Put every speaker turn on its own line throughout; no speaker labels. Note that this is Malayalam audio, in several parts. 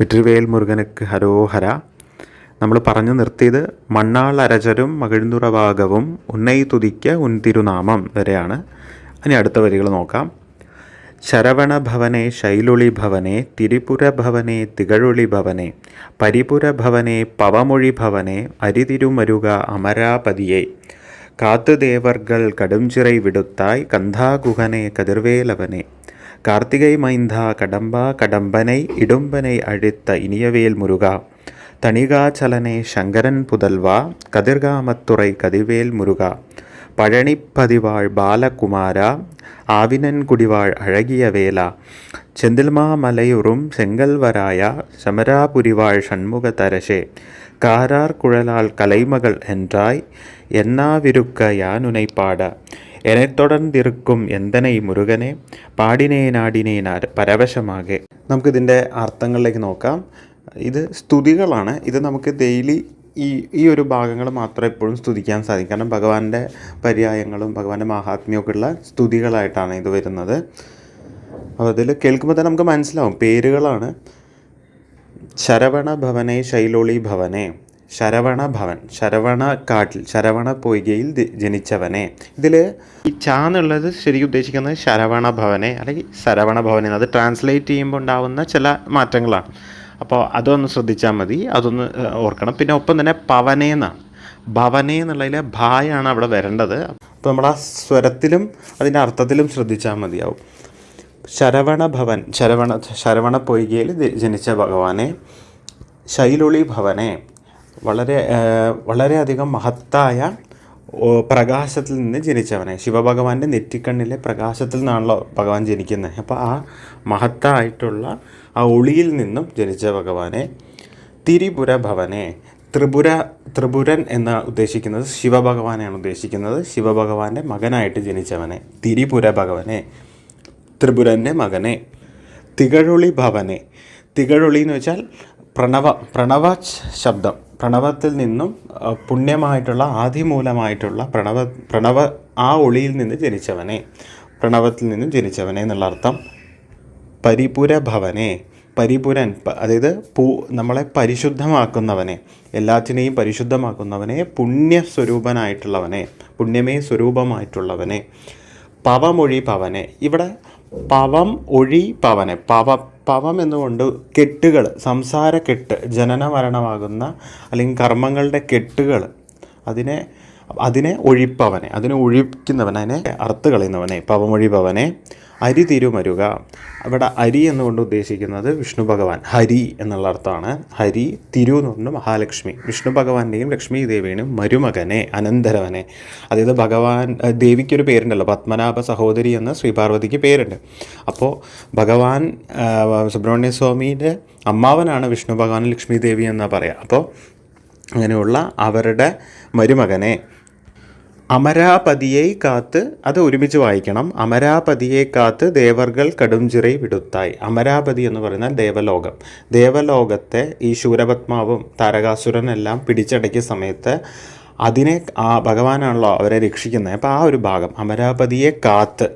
വെற்றிവേൽ മുരുകനക്ക് ഹരോഹര നമ്മൾ പറഞ്ഞു നിർത്തിയത് മണ്ണാൾ അരചരും മകിഴ്ന്നുറവാകവും ഉന്നയി തുതിക്ക് ഉൻതിരുനാമം വരെയാണ്. ഇനി അടുത്ത വരികൾ നോക്കാം. ശരവണ ഭവനെ ശൈലുളി ഭവനെ തിരിപുര ഭവനെ തികഴുളി ഭവനെ പരിപുര ഭവനെ പവമൊഴി ഭവനെ അരിതിരുമരുക അമരാപതിയെ. കാത്തുദേവർകൾ കടുംചിറൈ വിടുത്തായ് കന്ധാകുഹനെ കതിർവേലവനെ. கார்த்திகை மைந்தா கடம்பா கடம்பனை இடும்பனை அழித்த இனியவேல் முருகா. தணிகாச்சலனே சங்கரன் புதல்வா கதிர்காமத்துறை கதிவேல் முருகா. பழனிப்பதிவாழ் பாலகுமாரா ஆவினன்குடிவாழ் அழகிய வேலா செந்தில்மாமலையுறும் செங்கல்வராயா சமராபுரிவாழ் சண்முகதரசே. காரார் குழலால் கலைமகள் என்றாய் என்னாவிருக்க யானுனை എന്നെ തുടർന്നിരിക്കും എന്തനെ ഈ മുരുകനെ? പാടിനേ നാടിനേ പരവശമാകെ. നമുക്കിതിന്റെ അർത്ഥങ്ങളിലേക്ക് നോക്കാം. ഇത് സ്തുതികളാണ്. ഇത് നമുക്ക് ഡെയിലി ഈ ഈ ഒരു ഭാഗങ്ങൾ മാത്രം എപ്പോഴും സ്തുതിക്കാൻ സാധിക്കും. കാരണം ഭഗവാന്റെ പര്യായങ്ങളും ഭഗവാന്റെ മഹാത്മ്യമൊക്കെ ഉള്ള സ്തുതികളായിട്ടാണ് ഇത് വരുന്നത്. അപ്പോൾ അതിൽ കേൾക്കുമ്പോൾ തന്നെ നമുക്ക് മനസ്സിലാവും. പേരുകളാണ്. ശരവണ ഭവനെ ശൈലോളി ഭവനെ. ശരവണ ഭവൻ ശരവണ കാട്ടിൽ ശരവണ പൊയ്കയിൽ ജനിച്ചവനെ. ഇതിൽ ഈ ച എന്നുള്ളത് ശരിക്കും ഉദ്ദേശിക്കുന്നത് ശരവണ ഭവനെ അല്ലെങ്കിൽ ശരവണ ഭവനെ അത് ട്രാൻസ്ലേറ്റ് ചെയ്യുമ്പോൾ ഉണ്ടാവുന്ന ചില മാറ്റങ്ങളാണ്. അപ്പോൾ അതൊന്ന് ശ്രദ്ധിച്ചാൽ മതി. അതൊന്ന് ഓർക്കണം. പിന്നെ ഒപ്പം തന്നെ പവനേന്നാണ് ഭവനെ എന്നുള്ളതിലെ ഭായാണ് അവിടെ വരേണ്ടത്. അപ്പോൾ നമ്മൾ ആ സ്വരത്തിലും അതിന്റെ അർത്ഥത്തിലും ശ്രദ്ധിച്ചാൽ മതിയാവും. ശരവണ ഭവൻ ശരവണ ശരവണ പൊയ്കയിൽ ജനിച്ച ഭഗവാനെ. ശൈലുളി ഭവനെ. വളരെ വളരെയധികം മഹത്തായ പ്രകാശത്തിൽ നിന്ന് ജനിച്ചവനെ. ശിവഭഗവാന്റെ നെറ്റിക്കണ്ണിലെ പ്രകാശത്തിൽ നിന്നാണല്ലോ ഭഗവാൻ ജനിക്കുന്നത്. അപ്പോൾ ആ മഹത്തായിട്ടുള്ള ആ ഒളിയിൽ നിന്നും ജനിച്ച ഭഗവാനെ തിരിപുര ഭവനെ ത്രിപുര ത്രിപുരൻ എന്ന ഉദ്ദേശിക്കുന്നത് ശിവഭഗവാനെയാണ് ഉദ്ദേശിക്കുന്നത്. ശിവഭഗവാന്റെ മകനായിട്ട് ജനിച്ചവനെ തിരിപുര ഭഗവനെ ത്രിപുരന്റെ മകനെ തികഴൊളി ഭവനെ. തികഴൊളി എന്ന് വെച്ചാൽ പ്രണവ പ്രണവ ശബ്ദം. പ്രണവത്തിൽ നിന്നും പുണ്യമായിട്ടുള്ള ആദിമൂലമായിട്ടുള്ള പ്രണവ പ്രണവ ആ ഒളിയിൽ നിന്ന് ജനിച്ചവനെ. പ്രണവത്തിൽ നിന്നും ജനിച്ചവനെ എന്നുള്ള അർത്ഥം പരിപുര ഭവനെ പരിപുരൻ അതായത് പൂ നമ്മളെ പരിശുദ്ധമാക്കുന്നവനെ. എല്ലാത്തിനെയും പരിശുദ്ധമാക്കുന്നവനെ പുണ്യസ്വരൂപനായിട്ടുള്ളവനെ പുണ്യമേ സ്വരൂപമായിട്ടുള്ളവനെ. പവമൊഴി പവനെ ഇവിടെ പവം ഒഴി പവനെ പവ പവം എന്നുകൊണ്ട് കെട്ടുകൾ സംസാര കെട്ട് ജനന മരണമാകുന്ന അല്ലെങ്കിൽ കർമ്മങ്ങളുടെ കെട്ടുകൾ അതിനെ അതിനെ ഒഴിപ്പവനെ അതിനെ ഒഴിക്കുന്നവൻ അതിനെ അറുത്ത് കളയുന്നവനെ പവമൊഴി പവനെ അരി തിരുമരുക. ഇവിടെ അരി എന്നുകൊണ്ട് ഉദ്ദേശിക്കുന്നത് വിഷ്ണു ഭഗവാൻ ഹരി എന്നുള്ള അർത്ഥമാണ്. ഹരി തിരു എന്ന് പറഞ്ഞു മഹാലക്ഷ്മി. വിഷ്ണു ഭഗവാന്റെയും ലക്ഷ്മി ദേവിയുടെയും മരുമകനെ അനന്തരവനെ. അതായത് ഭഗവാൻ ദേവിക്കൊരു പേരുണ്ടല്ലോ പത്മനാഭ സഹോദരി എന്ന ശ്രീപാർവതിക്ക് പേരുണ്ട്. അപ്പോൾ ഭഗവാൻ സുബ്രഹ്മണ്യ സ്വാമിയുടെ അമ്മാവനാണ് വിഷ്ണു ഭഗവാൻ ലക്ഷ്മി ദേവി എന്നാണ് പറയുക അപ്പോൾ അങ്ങനെയുള്ള അവരുടെ മരുമകനെ അമരാപതിയെ കാത്ത് അത് ഒരുമിച്ച് വായിക്കണം. അമരാപതിയെ കാത്ത് ദേവർകൾ കടുംചിറൈ വിടുത്തായി. അമരാപതി എന്ന് പറയുന്ന ദേവലോകം. ദേവലോകത്തെ ഈ ശൂരപത്മാവും താരകാസുരനെല്ലാം പിടിച്ചടക്കിയ സമയത്ത് അതിനെ ആ ഭഗവാനാണല്ലോ അവരെ രക്ഷിക്കുന്നത്. അപ്പോൾ ആ ഒരു ഭാഗം. അമരാപതിയെ കാത്ത്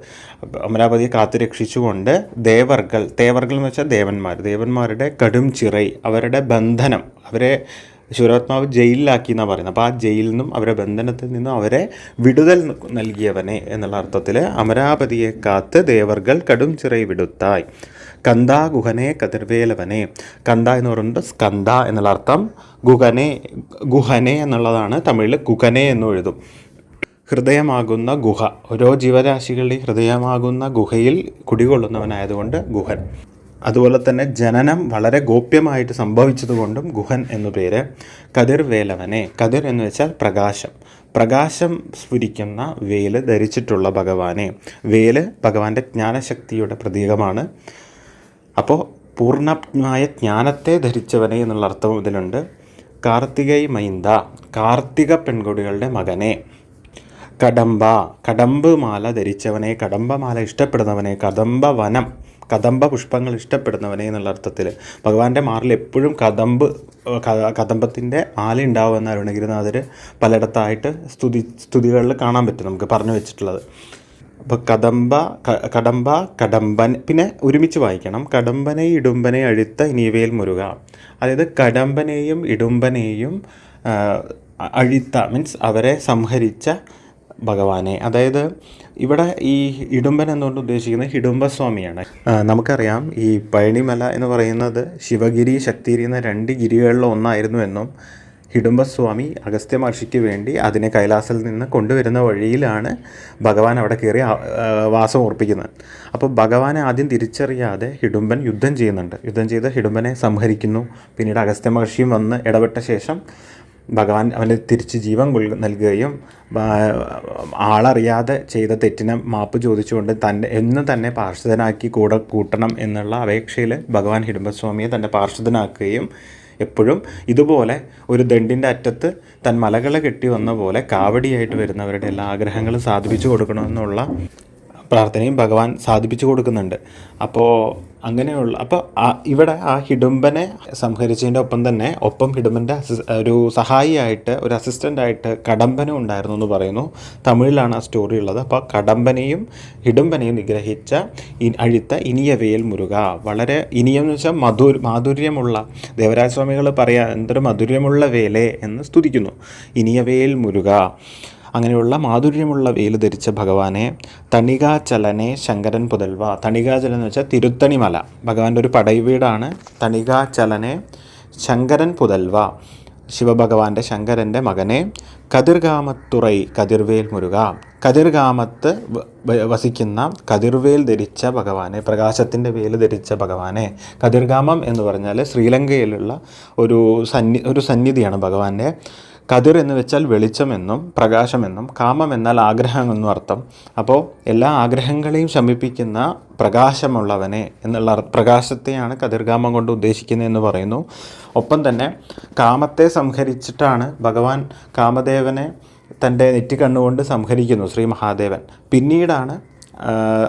അമരാപതിയെ കാത്ത് രക്ഷിച്ചുകൊണ്ട് ദേവർകൾ ദേവർകൾ എന്ന് വെച്ചാൽ ദേവന്മാർ. ദേവന്മാരുടെ കടും ചിറൈ അവരുടെ ബന്ധനം അവരെ ശൂരപത്മാവ് ജയിലിലാക്കി എന്നാണ് പറയുന്നത്. അപ്പോൾ ആ ജയിലിൽ നിന്നും അവരുടെ ബന്ധനത്തിൽ നിന്നും അവരെ വിടുതൽ നൽകിയവനെ എന്നുള്ള അർത്ഥത്തിൽ അമരാപതിയെ കാത്ത് ദേവർകൾ കടും ചിറൈ വിടുത്തായി. കന്ദ ഗുഹനെ കതിർവേലവനെ. കന്ദ എന്ന് പറയുന്നത് സ്കന്ദ എന്നുള്ള അർത്ഥം ഗുഹനെ ഗുഹനെ എന്നുള്ളതാണ് തമിഴിൽ ഗുഹനെ എന്ന് എഴുതും. ഹൃദയമാകുന്ന ഗുഹ. ഓരോ ജീവരാശികളുടെയും ഹൃദയമാകുന്ന ഗുഹയിൽ കുടികൊള്ളുന്നവനായതുകൊണ്ട് ഗുഹൻ. അതുപോലെ തന്നെ ജനനം വളരെ ഗോപ്യമായിട്ട് സംഭവിച്ചതുകൊണ്ടും ഗുഹൻ എന്നു പേര് കതിർ വേലവനെ. കതിർ എന്ന് വെച്ചാൽ പ്രകാശം. പ്രകാശം സ്ഫുരിക്കുന്ന വേൽ ധരിച്ചിട്ടുള്ള ഭഗവാനെ. വേൽ ഭഗവാന്റെ ജ്ഞാനശക്തിയുടെ പ്രതീകമാണ്. അപ്പോൾ പൂർണമായ ജ്ഞാനത്തെ ധരിച്ചവനെ എന്നുള്ള അർത്ഥം ഇതിലുണ്ട്. കാർത്തികൈ മൈന്ദ കാർത്തിക പെൺകുടികളുടെ മകനെ. കടമ്പ കടമ്പ് മാല ധരിച്ചവനെ കടമ്പമാല ഇഷ്ടപ്പെടുന്നവനെ കദംബ വനം കദംബ പുഷ്പങ്ങൾ ഇഷ്ടപ്പെടുന്നവനെ എന്നുള്ള അർത്ഥത്തിൽ ഭഗവാന്റെ മാറിൽ എപ്പോഴും കദംബ് കദംബത്തിന്റെ ആല ഉണ്ടാവുമെന്ന് അരുണഗിരിനാഥർ പലയിടത്തായിട്ട് സ്തുതി സ്തുതികളിൽ കാണാൻ പറ്റും നമുക്ക് പറഞ്ഞു വെച്ചിട്ടുള്ളത്. അപ്പോൾ കദംബ കടമ്പ കടമ്പൻ പിന്നെ ഒരുമിച്ച് വായിക്കണം. കടമ്പനെ ഇടുമ്പനെ അഴുത്ത ഇനിയവയിൽ മുരുക. അതായത് കടമ്പനെയും ഇടുമ്പനെയും അഴിത്ത മീൻസ് അവരെ സംഹരിച്ച ഭഗവാനെ. അതായത് ഇവിടെ ഈ ഇടുമ്പൻ എന്നുകൊണ്ട് ഉദ്ദേശിക്കുന്നത് ഹിഡുംബസ്വാമിയാണ് നമുക്കറിയാം ഈ പഴനിമല എന്ന് പറയുന്നത് ശിവഗിരി ശക്തിരി എന്ന രണ്ട് ഗിരികളിൽ ഒന്നായിരുന്നു എന്നും ഹിഡുംബസ്വാമി അഗസ്ത്യ മഹർഷിക്ക് വേണ്ടി അതിനെ കൈലാസത്തിൽ നിന്ന് കൊണ്ടുവരുന്ന വഴിയിലാണ് ഭഗവാൻ അവിടെ കയറി വാസം ഉറപ്പിക്കുന്നത്. അപ്പോൾ ഭഗവാനെ ആദ്യം തിരിച്ചറിയാതെ ഹിഡുംബൻ യുദ്ധം ചെയ്യുന്നുണ്ട്. യുദ്ധം ചെയ്ത് ഹിഡുംബനെ സംഹരിക്കുന്നു. പിന്നീട് അഗസ്ത്യ മഹർഷിയും വന്ന് ഇടപെട്ട ശേഷം ഭഗവാൻ അവന് തിരിച്ച് ജീവൻ നൽകുകയും ആളറിയാതെ ചെയ്ത തെറ്റിനെ മാപ്പ് ചോദിച്ചുകൊണ്ട് തന്നെ എന്ന് തന്നെ പാർശ്വതനാക്കി കൂടെ കൂട്ടണം എന്നുള്ള അപേക്ഷയിൽ ഭഗവാൻ ഹിഡുംബസ്വാമിയെ തന്റെ പാർശ്വതനാക്കുകയും എപ്പോഴും ഇതുപോലെ ഒരു ദണ്ടിന്റെ അറ്റത്ത് തൻ മലകളെ കെട്ടി വന്ന പോലെ കാവടിയായിട്ട് വരുന്നവരുടെ എല്ലാ ആഗ്രഹങ്ങളും സാധിപ്പിച്ചു കൊടുക്കണമെന്നുള്ള പ്രാർത്ഥനയും ഭഗവാൻ സാധിപ്പിച്ചു കൊടുക്കുന്നുണ്ട്. അപ്പോൾ അങ്ങനെയുള്ള അപ്പോൾ ഇവിടെ ആ ഹിഡുംബനെ സംഹരിച്ചതിന്റെ ഒപ്പം തന്നെ ഒപ്പം ഹിഡുംബന്റെ ഒരു സഹായിയായിട്ട് ഒരു അസിസ്റ്റന്റായിട്ട് കടമ്പനും ഉണ്ടായിരുന്നു എന്ന് പറയുന്നു. തമിഴിലാണ് ആ സ്റ്റോറി ഉള്ളത്. അപ്പോൾ കടമ്പനെയും ഹിഡുംബനെയും നിഗ്രഹിച്ച അഴിത്ത ഇനിയവയിൽ മുരുക. വളരെ ഇനിയം എന്ന് വെച്ചാൽ മധു മാധുര്യമുള്ള ദേവരാജ സ്വാമികൾ പറയാ എന്തൊരു മധുര്യമുള്ള വേലേ എന്ന് സ്തുതിക്കുന്നു. ഇനിയവയിൽ മുരുക. അങ്ങനെയുള്ള മാധുര്യമുള്ള വെയിൽ ധരിച്ച ഭഗവാനെ തണികാചലനെ ശങ്കരൻ പുതൽവ. തണികാചലൻ എന്ന് വെച്ചാൽ തിരുത്തണിമല. ഭഗവാന്റെ ഒരു പടൈവീടാണ് തണികാചലനെ ശങ്കരൻ പുതൽവ. ശിവഭഗവാന്റെ ശങ്കരന്റെ മകനെ കതിർഗാമത്തുറൈ കതിർവേൽ മുരുക. കതിർഗാമത്ത് വസിക്കുന്ന കതിർവേൽ ധരിച്ച ഭഗവാനെ പ്രകാശത്തിന്റെ വേൽ ധരിച്ച ഭഗവാനെ. കതിർഗാമം എന്ന് പറഞ്ഞാൽ ശ്രീലങ്കയിലുള്ള ഒരു സന്നി ഒരു സന്നിധിയാണ് ഭഗവാന്റെ കതിർ എന്ന് വെച്ചാൽ വെളിച്ചമെന്നും പ്രകാശമെന്നും കാമം എന്നാൽ ആഗ്രഹം എന്നും അർത്ഥം. അപ്പോൾ എല്ലാ ആഗ്രഹങ്ങളെയും ശമിപ്പിക്കുന്ന പ്രകാശമുള്ളവനെ എന്നുള്ള പ്രകാശത്തെയാണ് കതിർകാമം കൊണ്ട് ഉദ്ദേശിക്കുന്നത് എന്ന് പറയുന്നു. ഒപ്പം തന്നെ കാമത്തെ സംഹരിച്ചിട്ടാണ് ഭഗവാൻ കാമദേവനെ തന്റെ നെറ്റിക്കണ്ണുകൊണ്ട് സംഹരിക്കുന്നു ശ്രീ മഹാദേവൻ. പിന്നീടാണ്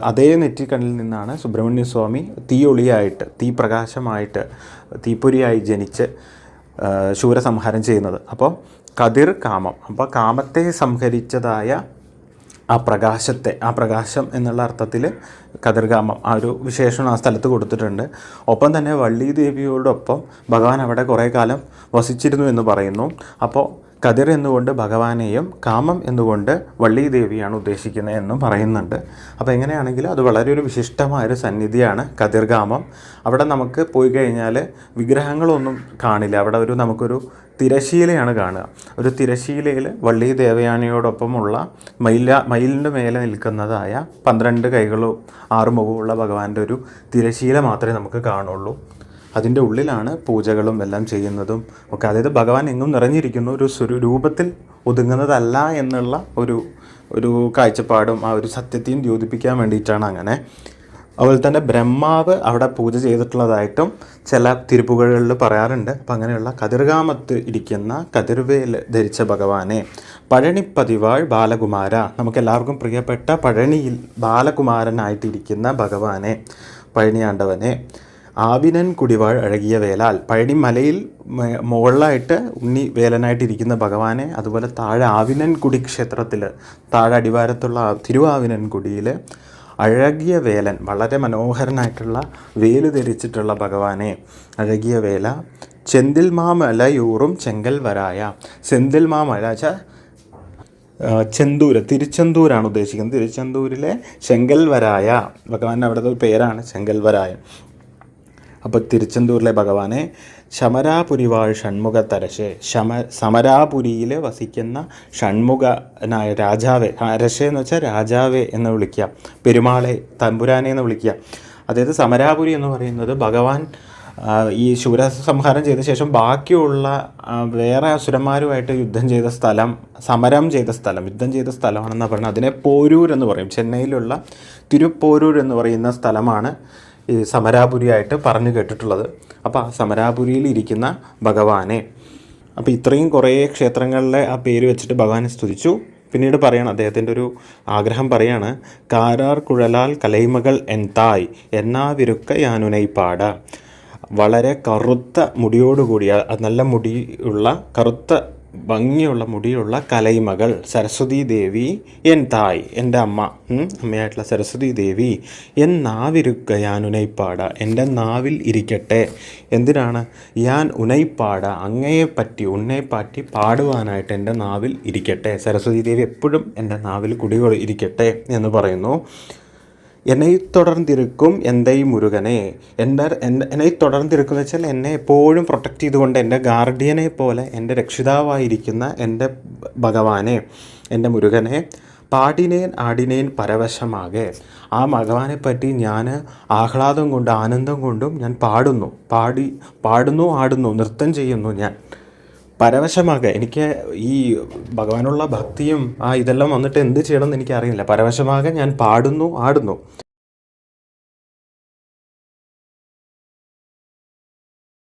അതേ നെറ്റിക്കണ്ണിൽ നിന്നാണ് സുബ്രഹ്മണ്യസ്വാമി തീയൊളിയായിട്ട് തീപ്രകാശമായിട്ട് തീപ്പൊരിയായി ജനിച്ച് ശൂരസംഹാരം ചെയ്യുന്നത്. അപ്പോൾ കതിർ കാമം. അപ്പോൾ കാമത്തെ സംഹരിച്ചതായ ആ പ്രകാശത്തെ ആ പ്രകാശം എന്നുള്ള അർത്ഥത്തിൽ കതിർകാമം ആ ഒരു വിശേഷണം ആ സ്ഥലത്ത് കൊടുത്തിട്ടുണ്ട്. ഒപ്പം തന്നെ വള്ളി ദേവിയോടൊപ്പം ഭഗവാൻ അവിടെ കുറേ കാലം വസിച്ചിരുന്നു എന്ന് പറയുന്നു. അപ്പോൾ കതിർ എന്നുകൊണ്ട് ഭഗവാനെയും കാമം എന്നുകൊണ്ട് വള്ളി ദേവിയാണ് ഉദ്ദേശിക്കുന്നത് എന്നും പറയുന്നുണ്ട്. അപ്പോൾ എങ്ങനെയാണെങ്കിലും അത് വളരെ ഒരു വിശിഷ്ടമായൊരു സന്നിധിയാണ് കതിർകാമം അവിടെ നമുക്ക് പോയി കഴിഞ്ഞാൽ വിഗ്രഹങ്ങളൊന്നും കാണില്ല. അവിടെ ഒരു നമുക്കൊരു തിരശീലയാണ് കാണുക. ഒരു തിരശീലയിൽ വള്ളി ദേവയാനിയോടൊപ്പമുള്ള മയില മയിലിന്റെ മേലെ നിൽക്കുന്നതായ പന്ത്രണ്ട് കൈകളും ആറ് മുഖമുള്ള ഭഗവാന്റെ ഒരു തിരശീല മാത്രമേ നമുക്ക് കാണുള്ളൂ. അതിന്റെ ഉള്ളിലാണ് പൂജകളും എല്ലാം ചെയ്യുന്നതും ഒക്കെ. അതായത് ഭഗവാൻ എങ്ങും നിറഞ്ഞിരിക്കുന്നു ഒരു സ്വരൂപത്തിൽ ഒതുങ്ങുന്നതല്ല എന്നുള്ള ഒരു ഒരു കാഴ്ചപ്പാടും ആ ഒരു സത്യത്തെയും ദ്യോതിപ്പിക്കാൻ വേണ്ടിയിട്ടാണ് അങ്ങനെ. അതുപോലെ തന്നെ ബ്രഹ്മാവ് അവിടെ പൂജ ചെയ്തിട്ടുള്ളതായിട്ടും ചില തിരുപ്പുകളിൽ പറയാറുണ്ട്. അപ്പം അങ്ങനെയുള്ള കതിർഗാമത്ത് ഇരിക്കുന്ന കതിർവേൽ ധരിച്ച ഭഗവാനെ പഴനിപ്പതിവാൾ ബാലകുമാര നമുക്കെല്ലാവർക്കും പ്രിയപ്പെട്ട പഴനിയിൽ ബാലകുമാരനായിട്ടിരിക്കുന്ന ഭഗവാനെ പഴനിയാണ്ടവനെ ആവിനൻ കുടിവാൾ അഴകിയ വേലാൽ. പഴനി മലയിൽ മുകളിലായിട്ട് ഉണ്ണി വേലനായിട്ടിരിക്കുന്ന ഭഗവാനെ അതുപോലെ താഴെ ആവിനൻ കുടി ക്ഷേത്രത്തിൽ താഴെ അടിവാരത്തുള്ള തിരുവാവിനൻ കുടിയിൽ അഴകിയ വേലൻ വളരെ മനോഹരനായിട്ടുള്ള വേൽ ധരിച്ചിട്ടുള്ള ഭഗവാനെ അഴകിയ വേല. ചെന്തിൽ മാമലയൂറും ചെങ്കൽ വരായ. ചെന്തിൽ മാമല ചെന്തൂർ ചെന്തൂര് തിരുച്ചെന്തൂരാണ് ഉദ്ദേശിക്കുന്നത്. തിരുച്ചെന്തൂരിലെ ചെങ്കൽവരായ ഭഗവാൻ അവിടുത്തെ പേരാണ് ചെങ്കൽവരായൻ അപ്പോൾ തിരുച്ചെന്തൂരിലെ ഭഗവാനെ ശമരാപുരിവാൾ ഷൺമുഖ തരശേ ശമ സമരാപുരിയിൽ വസിക്കുന്ന ഷൺമുഖനായ രാജാവെ. അരശേ എന്ന് വെച്ചാൽ രാജാവെ എന്ന് വിളിക്കുക. പെരുമാളെ തമ്പുരാനെ എന്ന് വിളിക്കുക. അതായത് സമരാപുരി എന്ന് പറയുന്നത് ഭഗവാൻ ഈ ശൂരസംഹാരം ചെയ്ത ശേഷം ബാക്കിയുള്ള വേറെ അസുരന്മാരുമായിട്ട് യുദ്ധം ചെയ്ത സ്ഥലം സമരം ചെയ്ത സ്ഥലം യുദ്ധം ചെയ്ത സ്ഥലമാണെന്നാണ് പറയുന്നത് അതിനെ പോരൂർ എന്ന് പറയും. ചെന്നൈയിലുള്ള തിരുപ്പോരൂർ എന്ന് പറയുന്ന സ്ഥലമാണ് ഈ സമരാപുരിയായിട്ട് പറഞ്ഞു കേട്ടിട്ടുള്ളത്. അപ്പോൾ ആ സമരാപുരിയിൽ ഇരിക്കുന്ന ഭഗവാനെ. അപ്പോൾ ഇത്രയും കുറേ ക്ഷേത്രങ്ങളിലെ ആ പേര് വെച്ചിട്ട് ഭഗവാനെ സ്തുതിച്ചു. പിന്നീട് പറയണം അദ്ദേഹത്തിന്റെ ഒരു ആഗ്രഹം പറയാണ് കാരാർ കുഴലാൽ കലൈമകൾ എന്തായ് എന്നാ വിരുക്ക യാനുനൈ പാട. വളരെ കറുത്ത മുടിയോടുകൂടിയ നല്ല മുടിയുള്ള കറുത്ത ഭംഗിയുള്ള മുടിയുള്ള കലൈമകൾ. സരസ്വതി ദേവി എൻ തായ് എന്റെ അമ്മ അമ്മയായിട്ടുള്ള സരസ്വതി ദേവി എൻ നാവിരുക്ക ഞാൻ ഉനൈപ്പാട എന്റെ നാവിൽ ഇരിക്കട്ടെ. എന്തിനാണ്? ഞാൻ ഉനൈപ്പാട അങ്ങയെ പറ്റി ഉന്നെ പറ്റി പാടുവാനായിട്ട് എന്റെ നാവിൽ ഇരിക്കട്ടെ. സരസ്വതി ദേവി എപ്പോഴും എന്റെ നാവിൽ കുടികൊ ഇരിക്കട്ടെ എന്ന് പറയുന്നു. എന്നെ തുടർന്നിരിക്കും എന്തേ മുരുകനെ? എന്റെ എന്നെ എന്നെ തുടർന്നിരിക്കും എന്ന് വെച്ചാൽ എന്നെ എപ്പോഴും പ്രൊട്ടക്ട് ചെയ്തുകൊണ്ട് എന്റെ ഗാർഡിയനെ പോലെ എന്റെ രക്ഷിതാവായിരിക്കുന്ന എന്റെ ഭഗവാനെ എന്റെ മുരുകനെ പാടിനേൻ ആടിനേൻ പരവശമാകെ. ആ ഭഗവാനെ പറ്റി ഞാൻ ആഹ്ലാദം കൊണ്ട് ആനന്ദം കൊണ്ടും ഞാൻ പാടുന്നു. പാടി പാടുന്നു ആടുന്നു നൃത്തം ചെയ്യുന്നു ഞാൻ. പരവശമാകുക എനിക്ക് ഈ ഭഗവാനുള്ള ഭക്തിയും ആ ഇതെല്ലാം വന്നിട്ട് എന്ത് ചെയ്യണം ചെയ്യണമെന്ന് എനിക്കറിയില്ല. പരവശമാകാൻ ഞാൻ പാടുന്നു ആടുന്നു.